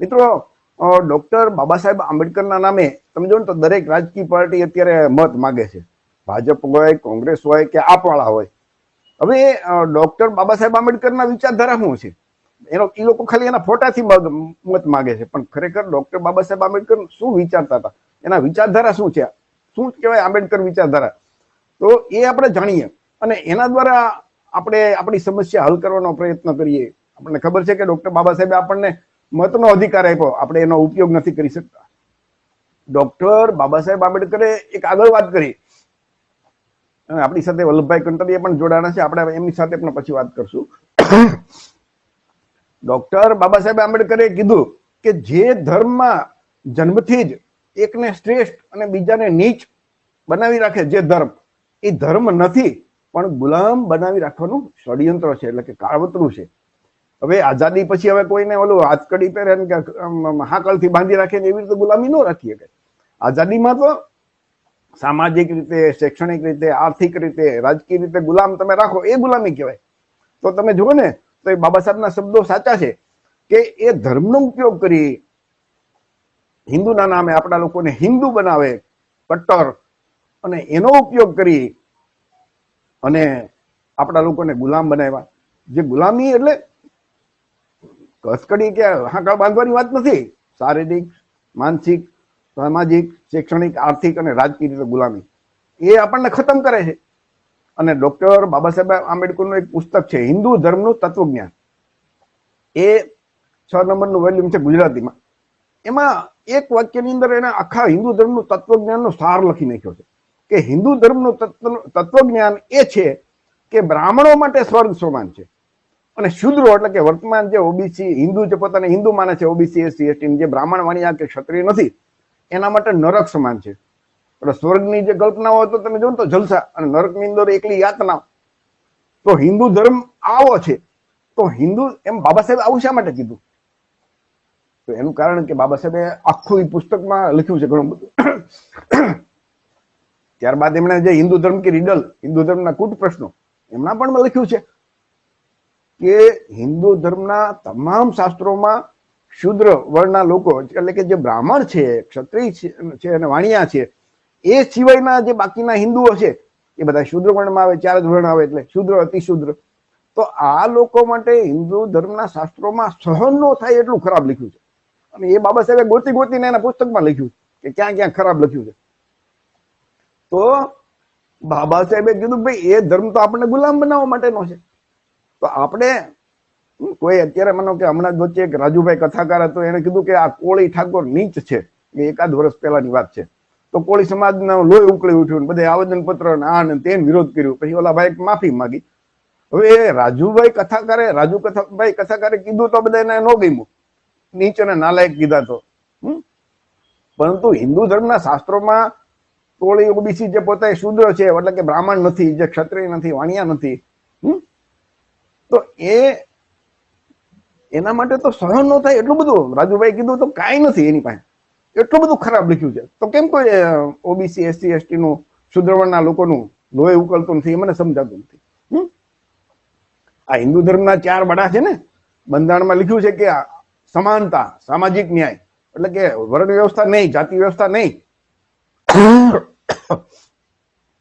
મિત્રો ડોક્ટર બાબા સાહેબ આંબેડકરના નામે તમે ને તો દરેક રાજકીય પાર્ટી અત્યારે મત માગે છે. ભાજપ હોય, કોંગ્રેસ હોય કે આપવાળા હોય. હવે ડોક્ટર બાબા સાહેબ આંબેડકરના વિચારધારા શું છે? એનો એ લોકો ખાલી એના ફોટાથી મત માગે છે. પણ ખરેખર ડોક્ટર બાબા સાહેબ આંબેડકર શું વિચારતા હતા? એના વિચારધારા શું છે? શું કહેવાય આંબેડકર વિચારધારા? તો એ આપણે જાણીએ. અને એના દ્વારા આપણે આપણી સમસ્યા હલ કરવાનો પ્રયત્ન કરીએ. આપણને ખબર છે કે ડોક્ટર બાબા સાહેબે આપણને મતનો અધિકાર આપ્યો. આપણે એનો ઉપયોગ નથી કરી શકતા. ડોક્ટર બાબા સાહેબ આંબેડકરે એક આગળ વાત કરી. આપણી સાથે વલ્લભભાઈ કંટરીએ પણ જોડાણા છે. આપણે એમની સાથે પણ પછી વાત કરશું. ડોક્ટર બાબા સાહેબ આંબેડકરે કીધું કે જે ધર્મમાં જન્મથી જ એકને શ્રેષ્ઠ અને બીજાને નીચ બનાવી રાખે જે ધર્મ, એ ધર્મ નથી, પણ ગુલામ બનાવી રાખવાનું ષડયંત્ર છે, એટલે કે કાળવતરું છે. હવે આઝાદી પછી હવે કોઈને ઓલું હાથકડી પહેરે કે હાકલથી બાંધી રાખે ને એવી રીતે ગુલામી ન રાખીએ કે આઝાદીમાં તો સામાજિક રીતે, શૈક્ષણિક રીતે, આર્થિક રીતે, રાજકીય રીતે ગુલામ તમે રાખો, એ ગુલામી કહેવાય. તો તમે જુઓ ને, તો એ બાબા સાહેબના શબ્દો સાચા છે કે એ ધર્મનો ઉપયોગ કરી હિન્દુના નામે આપણા લોકોને હિન્દુ બનાવે, કટ્ટર, અને એનો ઉપયોગ કરી અને આપણા લોકોને ગુલામ બનાવ્યા. જે ગુલામી એટલે કસકડી કે હાંકળ બાંધવાની વાત નથી. શારીરિક, માનસિક, સામાજિક, શૈક્ષણિક, આર્થિક અને રાજકીય રીતે ગુલામી. એ આપણને ખતમ કરે છે. અને ડોક્ટર બાબા સાહેબ આંબેડકરનું એક પુસ્તક છે, હિન્દુ ધર્મનું તત્વજ્ઞાન એ છ નંબરનું વોલ્યુમ છે ગુજરાતીમાં. એમાં એક વાક્યની અંદર એને આખા હિન્દુ ધર્મનું તત્વજ્ઞાનનો સાર લખી નાખ્યો છે. કે હિન્દુ ધર્મનું તત્વ- તત્વજ્ઞાન એ છે કે બ્રાહ્મણો માટે સ્વર્ગ સમાન છે. અને શુદ્રો એટલે કે વર્તમાન જે ઓબીસી હિન્દુ જે પોતાને હિન્દુ માને છે ઓબીસી એસસી એસટી જે બ્રાહ્મણ વાણિયા કે ક્ષત્રિય નથી, એના માટે નરક સમાન છે. એટલે સ્વર્ગની જે કલ્પના હોય તો તમે જો ને તો જલસા, અને નરકની અંદર એકલી યાતના. તો હિન્દુ ધર્મ આવો છે. તો હિન્દુ એમ બાબા સાહેબ આવું શા માટે કીધું? તો એનું કારણ કે બાબા સાહેબે આખું એ પુસ્તકમાં લખ્યું છે ઘણું બધું. ત્યારબાદ એમણે જે હિન્દુ ધર્મ કે રીડલ, હિન્દુ ધર્મના કૂટ પ્રશ્નો એમના પણ લખ્યું છે. કે હિન્દુ ધર્મના તમામ શાસ્ત્રોમાં શુદ્ર વર્ણના લોકો, એટલે કે જે બ્રાહ્મણ છે, ક્ષત્રિય છે- અને વાણિયા છે, એ સિવાયના જે બાકીના હિન્દુઓ છે, એ બધા શુદ્ર વર્ણમાં આવે, ચાર જ વર્ણ આવે, એટલે શુદ્ર, અતિશુદ્ર. તો આ લોકો માટે હિન્દુ ધર્મના શાસ્ત્રોમાં સહન ન થાય એટલું ખરાબ લખ્યું છે. અને એ બાબા સાહેબે ગોતી ગોતીને એના પુસ્તકમાં લખ્યું કે ક્યાં ક્યાં ખરાબ લખ્યું છે. તો બાબા સાહેબે કીધું ભાઈ, એ ધર્મ તો આપણને ગુલામ બનાવવા માટેનો છે. તો આપણે કોઈ અત્યારે માનો કે હમણાં જ વચ્ચે એક રાજુભાઈ કથાકાર હતો, એને કીધું કે આ કોળી ઠાકોર નીચ છે, એ એકાદ વર્ષ પહેલાની વાત છે તો કોળી સમાજના લોહી ઉકળી ઉઠ્યું બધે આવેદન પત્ર ને તેને વિરોધ કર્યો પછી ઓલા ભાઈ માફી માંગી હવે રાજુભાઈ કથાકારે, રાજુ કથાભાઈ કથાકારે કીધું તો બધા એને ન ગમ્યું નીચ અને નાલાયક કીધા તો? પરંતુ હિન્દુ ધર્મના શાસ્ત્રોમાં કોળી ઓબીસી જે પોતે શુદ્ર છે, એટલે કે બ્રાહ્મણ નથી, જે ક્ષત્રિય નથી, વાણિયા નથી? તો એ એના માટે તો સહન ન થાય એટલું બધું. રાજુભાઈ કીધું તો કાંઈ નથી એની પાસે. એટલું બધું ખરાબ લખ્યું છે. તો કેમ કોઈ ઓબીસી, એસસી એસટી નું શુદ્રવણના લોકોનું લોહી ઉકળતું નથી, એ મને સમજાતું નથી. આ હિન્દુ ધર્મના ચાર બડા છે ને, બંધારણમાં લખ્યું છે કે સમાનતા, સામાજિક ન્યાય, એટલે કે વર્ણ વ્યવસ્થા નહીં, જાતિ વ્યવસ્થા નહીં.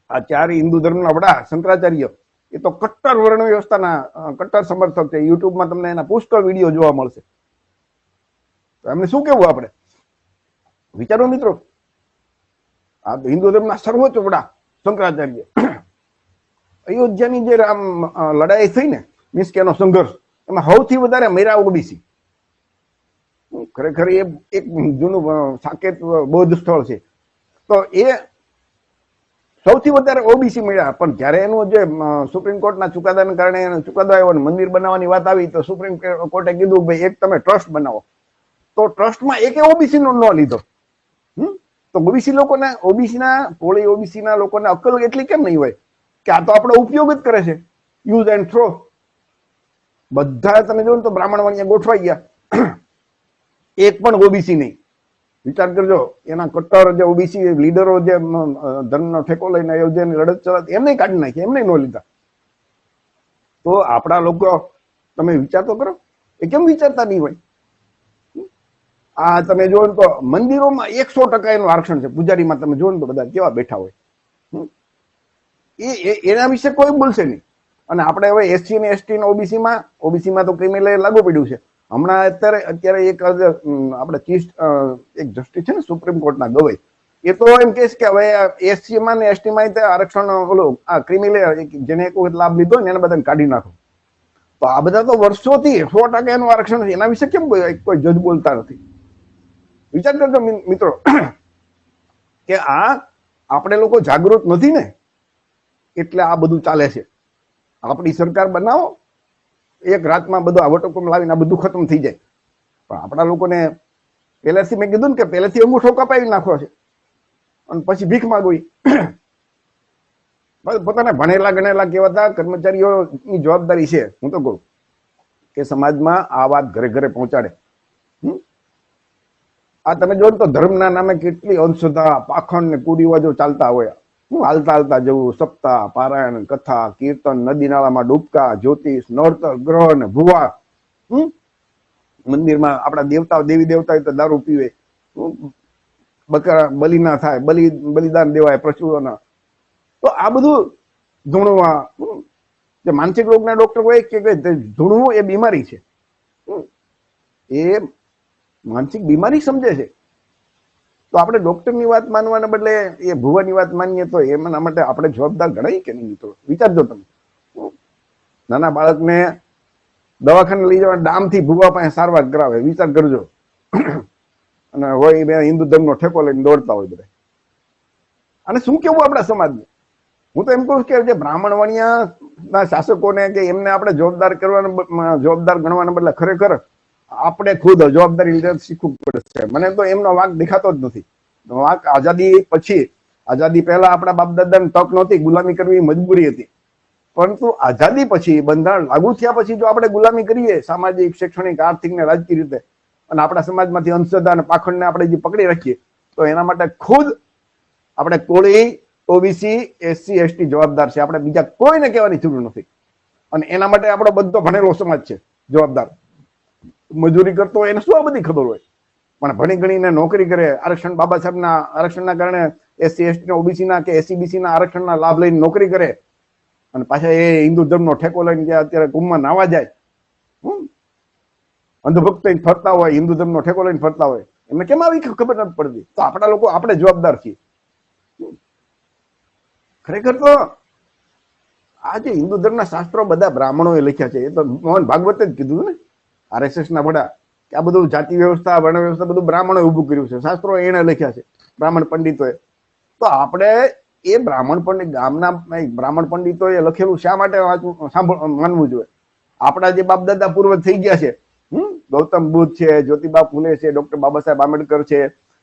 આ ચાર હિન્દુ ધર્મના વડા, શંકરાચાર્ય એ તો કટ્ટર વર્ણ વ્યવસ્થાના કટ્ટર સમર્થક છે. યુટ્યુબમાં તમને એના પુષ્કળ વીડિયો જોવા મળશે. તો એમને શું કેવું આપણે? વિચારો મિત્રો. આ હિન્દુ ધર્મના સર્વોચ્ચ વડા શંકરાચાર્ય. અયોધ્યાની જે રામ લડાઈ થઈ ને, મીન્સ કે એનો સંઘર્ષ, એમાં સૌથી વધારે મેરા ઓડીસી ખરેખર એ એક જૂનું સાકેત બૌદ્ધ સ્થળ છે. તો એ સૌથી વધારે ઓબીસી મળ્યા. પણ જ્યારે એનું જે સુપ્રીમ કોર્ટના ચુકાદાને કારણે ચુકાદો આવ્યો અને મંદિર બનાવવાની વાત આવી, તો સુપ્રીમ કોર્ટે કીધું, ભાઈ એક તમે ટ્રસ્ટ બનાવો. તો ટ્રસ્ટમાં એક ઓબીસી નો ન લીધો? તો ઓબીસી લોકોને ઓબીસી ના કોળી ઓબીસી ના લોકોને અક્કલ એટલી કેમ નહીં હોય? કે આ તો આપણો ઉપયોગ જ કરે છે. યુઝ એન્ડ થ્રો બધા તમે જોયું તો બ્રાહ્મણ વાણિયા ગોઠવાઈ ગયા. એક પણ ઓબીસી નહીં. વિચાર કરજો, એના કટ્ટર જે ઓબીસી લીડરો જે ધર્મનો ઠેકો લઈને અયોધ્યાની લડત ચલાવતી એમને કાઢી નાખી એમને ન લીધા. તો આપણા લોકો, તમે વિચાર તો કરો, એ કેમ વિચારતા નહીં હોય? આ તમે ને તો મંદિરોમાં એકસો ટકા એનું આરક્ષણ છે, પૂજારીમાં તમે જુઓ ને તો બધા કેવા બેઠા હોય. એ એના વિશે કોઈ બોલશે નહીં. અને આપણે હવે એસસી ને એસટી ને ઓબીસી માં ઓબીસી માં તો ક્રિમિનલ લાગુ પડ્યું છે. હમણાં અત્યારે અત્યારે એક આપણે ચીફ એક જસ્ટિસ છે ને સુપ્રીમ કોર્ટના ગવઈ, એ તો એમ કહે કે હવે એસસીમાં ને એસટીમાં આરક્ષણ ઓલું, આ ક્રિમિનલ જેને એક લાભ લીધો ને એને બધાને કાઢી નાખો. તો આ બધા તો વર્ષોથી સો ટકા એનું આરક્ષણ છે. એના વિશે કેમ કોઈ જજ બોલતા નથી? વિચાર કરજો મિત્રો, કે આ આપણે લોકો જાગૃત નથી ને, એટલે આ બધું ચાલે છે. આપણી સરકાર બનાવો એક રાતમાં બધું આ વટોકમ લાવીને આ બધું ખતમ થઈ જાય. પણ આપણા લોકોને પહેલાથી મેં કીધું ને કે પહેલેથી અંગૂઠો કપાવી નાખવો છે. અને પછી ભીખ માગવી. પોતાને ભણેલા ગણેલા કહેવાતા કર્મચારીઓની જવાબદારી છે. હું તો કહું કે સમાજમાં આ વાત ઘરે ઘરે પહોંચાડે? આ તમે જો તો ધર્મના નામે કેટલી અંધશ્રદ્ધા, પાખંડ ને કુરિવાજો ચાલતા હોય. હું હાલતા હાલતા જવું, સપ્તાહ, પારાયણ, કથા, કીર્તન નદી નાળામાં ડૂબકા, જ્યોતિષ, નોરતર, ગ્રહ ને ભુવા હમ? મંદિરમાં આપણા દેવતા, દેવી દેવતા તો દારૂ પીવે? બકરા બલિ ના થાય, બલિ, બલિદાન દેવાય પશુઓના તો આ બધું ધૂણવા જે માનસિક રોગના ડોક્ટર હોય કે ધૂણવું એ બીમારી છે? એ માનસિક બીમારી સમજે છે તો આપણે ડોક્ટરની વાત માનવાના બદલે એ ભુવાની વાત માનીએ તો એમના માટે આપણે જવાબદાર ગણાય કે નહીં મિત્રો? વિચારજો તમે? નાના બાળકને દવાખાને લઈ જવા ડામથી ભૂવા પાસે સારવાર કરાવે, વિચાર કરજો. અને હોય બે હિન્દુ ધર્મનો ઠેકો લઈને દોડતા હોય બધા. અને શું કેવું આપણા સમાજને? હું તો એમ કહું કે જે બ્રાહ્મણ વણિયાના શાસકોને કે એમને આપણે જવાબદાર કરવાના જવાબદાર ગણવાના બદલે ખરેખર આપણે ખુદ જવાબદારી લીધે શીખવું પડશે મને તો એમનો વાંક દેખાતો જ નથી. વાંક આઝાદી પછી, આઝાદી પહેલા આપણા બાપ દાદાને તક નહોતી, ગુલામી કરવી મજબૂરી હતી. પરંતુ આઝાદી પછી, બંધારણ લાગુ થયા પછી જો આપણે ગુલામી કરીએ, સામાજિક, શૈક્ષણિક, આર્થિક ને રાજકીય રીતે, અને આપણા સમાજમાંથી અંધશ્રદ્ધા અને પાખંડને આપણે જે પકડી રાખીએ, તો એના માટે ખુદ આપણે કોળી, ઓબીસી, એસસી, એસટી જવાબદાર છે. આપણે બીજા કોઈને કહેવાની જરૂર નથી. અને એના માટે આપણો બધો ભણેલો સમાજ છે, જવાબદાર. મજૂરી કરતો હોય એને શું આ બધી ખબર હોય? પણ ભણી ગણીને નોકરી કરે, આરક્ષણ બાબા સાહેબના આરક્ષણના કારણે એસસી એસટી ઓબીસીના કે એસસીબીસી ના આરક્ષણના લાભ લઈને નોકરી કરે અને પાછા એ હિન્દુ ધર્મનો ઠેકો લઈને જે અત્યારે કુંભમાં નાવા જાય અંધભક્ત ફરતા હોય, હિન્દુ ધર્મનો ઠેકો લઈને ફરતા હોય, એમને કેમ આવી ખબર નથી પડતી? તો આપણા લોકો, આપણે જવાબદાર છીએ. ખરેખર તો આ જે હિન્દુ ધર્મના શાસ્ત્રો બધા બ્રાહ્મણોએ લખ્યા છે, એ તો મોહન ભાગવતે જ કીધું ને? આરએસએસ ના વડા આ બધું જાતિ વ્યવસ્થા, વર્ણ વ્યવસ્થા બધું બ્રાહ્મણોએ ઊભું કર્યું છે. શાસ્ત્રો એને લખ્યા છે, બ્રાહ્મણ પંડિતોએ. તો આપણે એ બ્રાહ્મણ પંડિત ગામના બ્રાહ્મણ પંડિતોએ લખેલું શા માટે વાંચવું, સાંભળ, માનવું જોઈએ? આપણા જે બાપ દાદા પૂર્વજ થઈ ગયા છે, હમ? ગૌતમ બુદ્ધ છે, જ્યોતિબા ફુલે છે, ડોક્ટર બાબા સાહેબ આંબેડકર છે,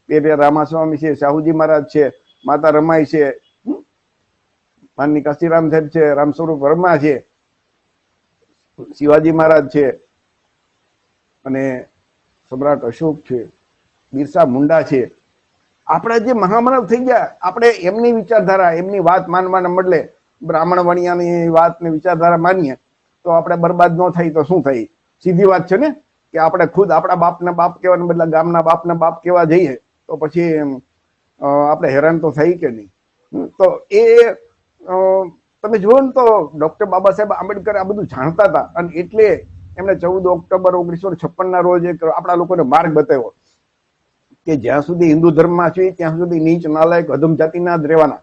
પેરિયા રામાસ્વામી છે, શાહુજી મહારાજ છે, માતા રમાઈ છે? માનની કાશીરામ સાહેબ છે રામ સ્વરૂપ વર્મા છે, શિવાજી મહારાજ છે અને સમ્રાટ અશોક છે, બિરસા મુંડા છે. આપણા જે મહામાનવ થઈ ગયા, આપણે એમની વિચારધારા, એમની વાત માનવાના બદલે બ્રાહ્મણ વણિયાની વાતને વિચારધારા માનીએ, તો આપણે બરબાદ ન થઈ તો શું થઈ સીધી વાત છે ને, કે આપણે ખુદ આપણા બાપના બાપ કહેવાને બદલે ગામના બાપના બાપ કહેવા જઈએ, તો પછી આપણે હેરાન તો થઈ કે નહીં? તો એ તમે જુઓ ને તો ડોક્ટર બાબા સાહેબ આંબેડકર આ બધું જાણતા હતા, અને એટલે એમણે ચૌદ ઓક્ટોબર ઓગણીસો છપ્પન ના રોજ એક આપણા લોકોને માર્ગ બતાવ્યો કે જ્યાં સુધી હિન્દુ ધર્મમાં છે ત્યાં સુધી નીચ નાલાયક અધમ જાતિના જ રહેવાના.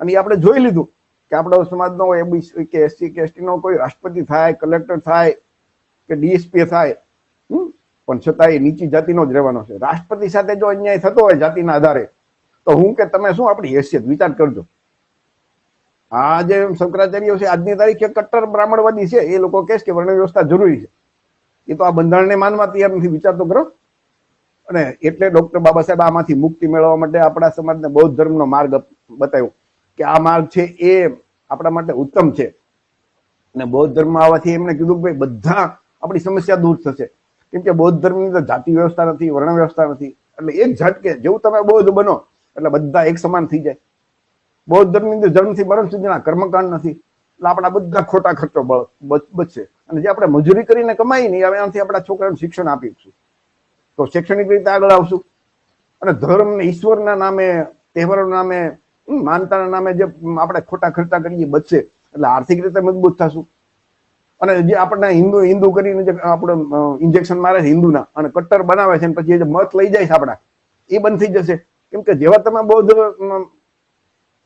અને એ આપણે જોઈ લીધું કે આપણો સમાજનો એબીસી કે એસસી કે એસટીનો કોઈ રાષ્ટ્રપતિ થાય, કલેક્ટર થાય કે ડીએસપી થાય? પણ છતાં એ નીચી જાતિનો જ રહેવાનો છે. રાષ્ટ્રપતિ સાથે જો અન્યાય થતો હોય જાતિના આધારે, તો હું કે તમે શું આપણી હેસિયત વિચાર કરજો. આ જે શંકરાચાર્યો છે, આજની તારીખે કટ્ટર બ્રાહ્મણવાદી છે, એ લોકો કહે કે વર્ણ વ્યવસ્થા જરૂરી છે. એ તો આ બંધારણને માનવા તૈયાર નથી વિચાર તો કરો અને એટલે ડોક્ટર બાબા સાહેબ આમાંથી મુક્તિ મેળવવા માટે આપણા સમાજને બૌદ્ધ ધર્મનો માર્ગ બતાવ્યો કે આ માર્ગ છે એ આપણા માટે ઉત્તમ છે. અને બૌદ્ધ ધર્મ આવવાથી એમણે કીધું કે ભાઈ, બધા આપણી સમસ્યા દૂર થશે. કેમ કે બૌદ્ધ ધર્મની તો જાતિ વ્યવસ્થા નથી, વર્ણ વ્યવસ્થા નથી. એટલે એક ઝટકે, જેવું તમે બૌદ્ધ બનો, એટલે બધા એક સમાન થઈ જાય. બૌદ્ધ ધર્મની અંદર જન્મથી મરણ સુધીના કર્મકાંડ નથી. એટલે આપણા બધા ખોટા ખર્ચો બચશે અને જે આપણે મજૂરી કરીને કમાઈ નહીં, હવે એનાથી આપણા છોકરાને શિક્ષણ આપીશું તો શૈક્ષણિક રીતે આગળ આવશું. અને ધર્મ ઈશ્વરના નામે તહેવારોના નામે માનતાના નામે જે આપણે ખોટા ખર્ચા કરીએ બચશે એટલે આર્થિક રીતે મજબૂત થશું. અને જે આપણને હિન્દુ હિન્દુ કરીને જે આપણે ઇન્જેક્શન મારે છે હિન્દુના, અને કટ્ટર બનાવે છે અને પછી જે મત લઈ જાય છે આપણા, એ બંધ થઈ જશે. કેમ કે જેવા તમે બૌદ્ધ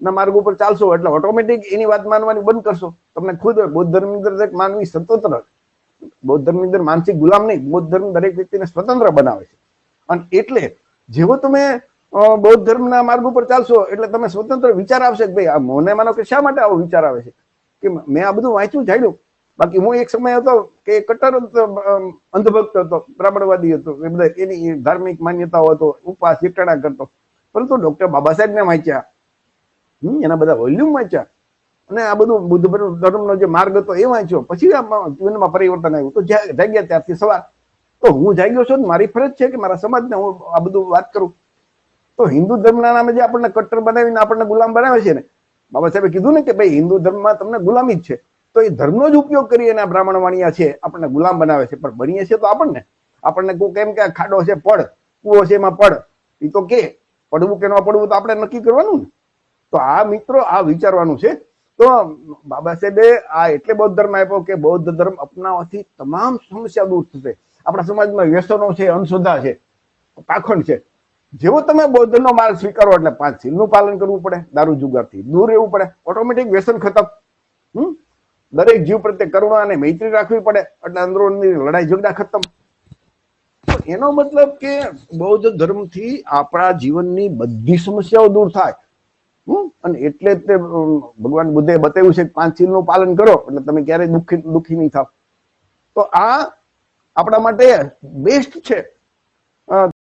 ના માર્ગ ઉપર ચાલશો એટલે ઓટોમેટિક એની વાત માનવાની બંધ કરશો. તમને ખુદ બૌદ્ધ ધર્મની અંદર એક માનવી સ્વતંત્ર બૌદ્ધ ધર્મની અંદર માનસિક ગુલામ નહીં, બૌદ્ધ ધર્મ દરેક વ્યક્તિને સ્વતંત્ર બનાવે છે. અને એટલે જેવો તમે બૌદ્ધ ધર્મના માર્ગ ઉપર ચાલશો એટલે તમે સ્વતંત્ર વિચાર આવશે કે ભાઈ આ મને માનો કે શા માટે આવો વિચાર આવે છે? કે મેં આ બધું વાંચ્યું, જાણ્યું. બાકી હું એક સમય હતો કે કટ્ટર અંધભક્ત હતો, બ્રાહ્મણવાદી હતો. એ બધા એની ધાર્મિક માન્યતાઓ હતો, ઉપવાસ એકટાણા કરતો. પરંતુ ડોક્ટર બાબા સાહેબને વાંચ્યા. હમ, એના બધા વોલ્યુમ વાંચ્યા અને આ બધું બુદ્ધ ધર્મનો જે માર્ગ હતો એ વાંચ્યો. પછી જીવનમાં પરિવર્તન આવ્યું. તો જાગ્યા ત્યારથી સવાર. તો હું જાગ્યો છું મારી ફરજ છે કે મારા સમાજને હું આ બધું વાત કરું. તો હિન્દુ ધર્મના નામે જે આપણને કટ્ટર બનાવીને આપણને ગુલામ બનાવે છે ને બાબા સાહેબે કીધું ને કે ભાઈ હિન્દુ ધર્મમાં તમને ગુલામી જ છે. તો એ ધર્મનો જ ઉપયોગ કરી અને બ્રાહ્મણ વાણિયા છે આપણને ગુલામ બનાવે છે. પણ બનીએ છીએ તો આપણને. આપણને કોઈ કેમ કે ખાડો છે પડ. કુવો છે એમાં પડ. એ તો કે પડવું કે ન પડવું તો આપણે નક્કી કરવાનું ને. તો આ મિત્રો આ વિચારવાનું છે. તો બાબા સાહેબે આ એટલે બૌદ્ધ ધર્મ આપ્યો કે બૌદ્ધ ધર્મ અપનાવવાથી તમામ સમસ્યા દૂર થશે. આપણા સમાજમાં વ્યસનો છે, અંધશ્રદ્ધા છે, પાખંડ છે. જેવો તમે બૌદ્ધનો માર્ગ સ્વીકારો એટલે પાંચ શીલનું પાલન કરવું પડે, દારૂ જુગારથી દૂર રહેવું પડે, ઓટોમેટિક વ્યસન ખતમ. હમ? દરેક જીવ પ્રત્યે કરુણા અને મૈત્રી રાખવી પડે, એટલે અંદરોની લડાઈ ઝઘડા ખતમ. એનો મતલબ કે બૌદ્ધ ધર્મથી આપણા જીવનની બધી સમસ્યાઓ દૂર થાય. અને એટલે જ તે ભગવાન બુદ્ધે બતાવ્યું છે કે પાંચ શીલનું પાલન કરો, એટલે તમે ક્યારેય દુઃખી દુઃખી નહીં થાવ. તો આ આપણા માટે બેસ્ટ છે.